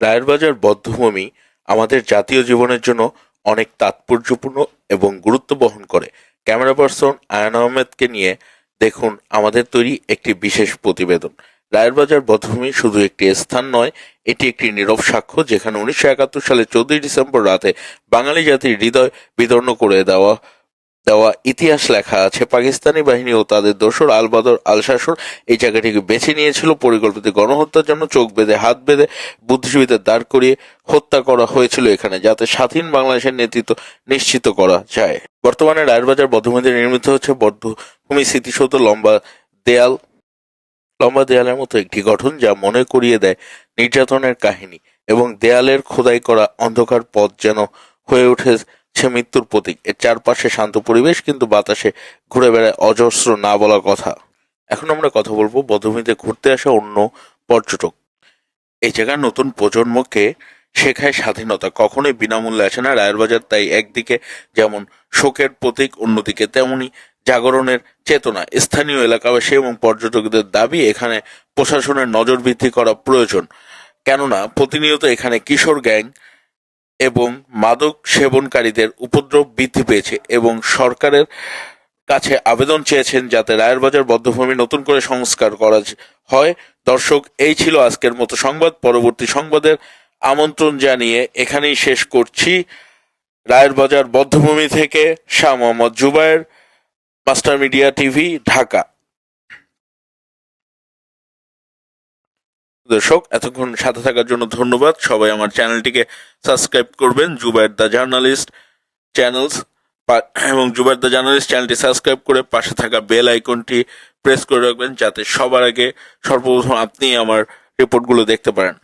রায়েরবাজার বধ্যভূমি আমাদের জাতীয় জীবনের জন্য অনেক তাৎপর্যপূর্ণ এবং গুরুত্ব বহন করে। ক্যামেরা পার্সন আয়ন আহমেদকে নিয়ে দেখুন আমাদের তৈরি একটি বিশেষ প্রতিবেদন। রায়েরবাজার বধ্যভূমি শুধু একটি স্থান নয়, এটি একটি নীরব সাক্ষ্য যেখানে উনিশশো একাত্তর সালে চোদ্দই ডিসেম্বর রাতে বাঙালি জাতির হৃদয় বিদর্ণ করে দেওয়া দেওয়া ইতিহাস লেখা আছে। পাকিস্তানি বাহিনী ও তাদের দোসর আল বদর আল শাসর এই জায়গাটিকে বেছে নিয়েছিল। পরিকল্পিত গণহত্যার জন্য চোখ বেঁধে, হাত বেঁধে বুদ্ধিজীবীদের দাঁড় করিয়ে হত্যা করা হয়েছিল এখানে, যাতে স্বাধীন বাংলাদেশের নেতৃত্ব নিশ্চিত করা যায়। বর্তমানে রায়েরবাজার বদ্ধভূমিতে নির্মিত হচ্ছে বদ্ধভূমি স্মৃতিসৌধ লম্বা দেয়াল। লম্বা দেয়ালের মতো একটি গঠন, যা মনে করিয়ে দেয় নির্যাতনের কাহিনী এবং দেয়ালের খোদাই করা অন্ধকার পথ যেন হয়ে উঠেছে মৃত্যুর প্রতীক। এর চারপাশে শান্ত পরিবেশ, কিন্তু বাতাসে ঘুরে বেড়ায় অজস্র না বলা কথা। এখন আমরা কথা বলব বদ্ধভূমিতে ঘুরতে আসা অন্য পর্যটক। এই জায়গার নতুন প্রজন্মকে শেখায় স্বাধীনতা। কখনোই বিনামূল্যে আসে না রায়ের বাজার, তাই একদিকে যেমন শোকের প্রতীক, অন্যদিকে তেমনি জাগরণের চেতনা। স্থানীয় এলাকাবাসী এবং পর্যটকদের দাবি, এখানে প্রশাসনের নজর বৃদ্ধি করা প্রয়োজন। কেননা, প্রতিনিয়ত এখানে কিশোর গ্যাং এবং মাদক সেবনকারীদের উপদ্রব বৃদ্ধি পেয়েছে এবং সরকারের কাছে আবেদন চেয়েছেন যাতে রায়ের বাজার বদ্ধভূমি নতুন করে সংস্কার করা হয়। দর্শক, এই ছিল আজকের মতো সংবাদ। পরবর্তী সংবাদের আমন্ত্রণ জানিয়ে এখানেই শেষ করছি। রায়ের বাজার বদ্ধভূমি থেকে Shah Mohammad Zubair, master media TV, Dhaka. দর্শক, এতক্ষণ সাথে থাকার জন্য ধন্যবাদ। সবাই আমার চ্যানেলটিকে সাবস্ক্রাইব করবেন, জুবায়ের দ্য জার্নালিস্ট চ্যানেলস এবং জুবায়ের দ্য জার্নালিস্ট চ্যানেলটি সাবস্ক্রাইব করে পাশে থাকা বেল আইকনটি প্রেস করে রাখবেন, যাতে সবার আগে সর্বপ্রথম আপনি আমার রিপোর্টগুলো দেখতে পারেন।